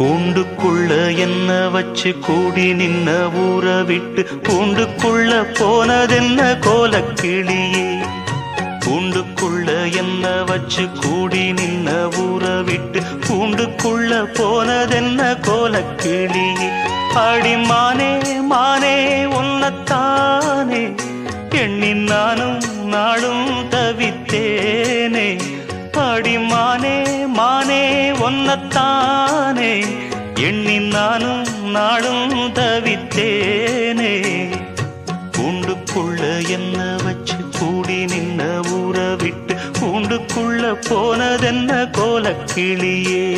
கூண்டுக்குள்ள என்ன வச்சு கூடி நின்ன ஊற விட்டு கூண்டுக்குள்ள போனதென்ன கோலக்கிளியே? கூண்டுக்குள்ள என்ன வச்சு கூடி நின்ன ஊற விட்டு கூண்டுக்குள்ள போனதென்ன கோலக்கிளியே? அடி மானே மானே உன்னத்தானே எண்ணி நானும் நாளும் தவித்தேனே. அடி மானே மானே எண்ணி நானும் நாளும் தவித்தேனே. கூண்டுக்குள்ள என்ன வச்சு கூடி நின்ன ஊற விட்டு கூண்டுக்குள்ள போனதென்ன கோலக்கிளியே?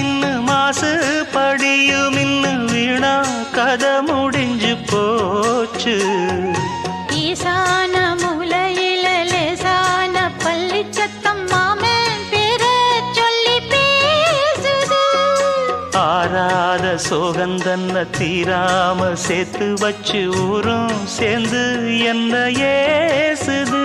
இன்னு மாசு படியும் இன்னு வீணா கதை முடிஞ்சு போச்சு. ஈசான மூலையில லேசான பள்ளி சத்தம் மாமன் பேர சொல்லி பேசுது. ஆறாத சோகந்தன்ன தீராம சேர்த்து வச்சு ஊரும் சேர்ந்து என்ன ஏசுது.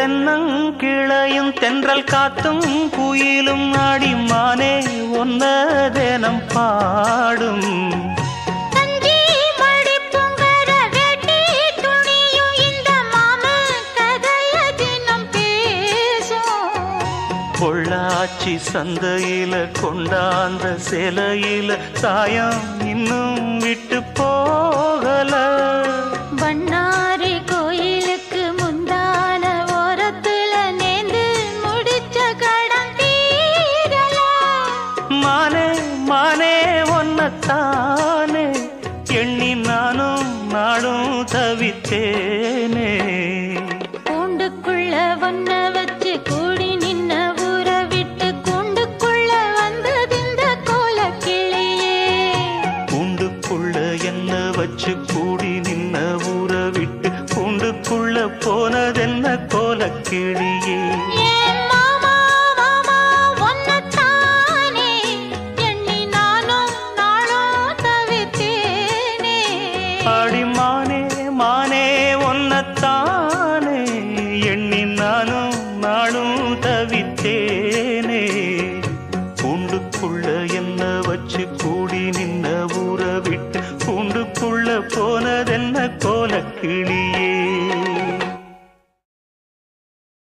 தென்னங்கிளையும் தென்றல் காத்தும் குயிலும் ஆடிமானே ஒன்ன தேனம் பாடும். பொள்ளாச்சி சந்தையில கொண்டாந்த சிலையில சாயம் இன்னும் விட்டு போகல. மானே மானே ஒன்னத்தானே எண்ணி நானும் நாளும் தவித்தேனே. கூண்டுக்குள்ள ஒன்ன வச்சு கூடி நின்ன ஊற விட்டு கூண்டுக்குள்ள வந்ததிந்த கோலக்கிளியே. கூண்டுக்குள்ள என்ன வச்சு கூடி நின்ன ஊற விட்டு கூண்டுக்குள்ள போனதென்ன கோலக்கிளியே. ஏன்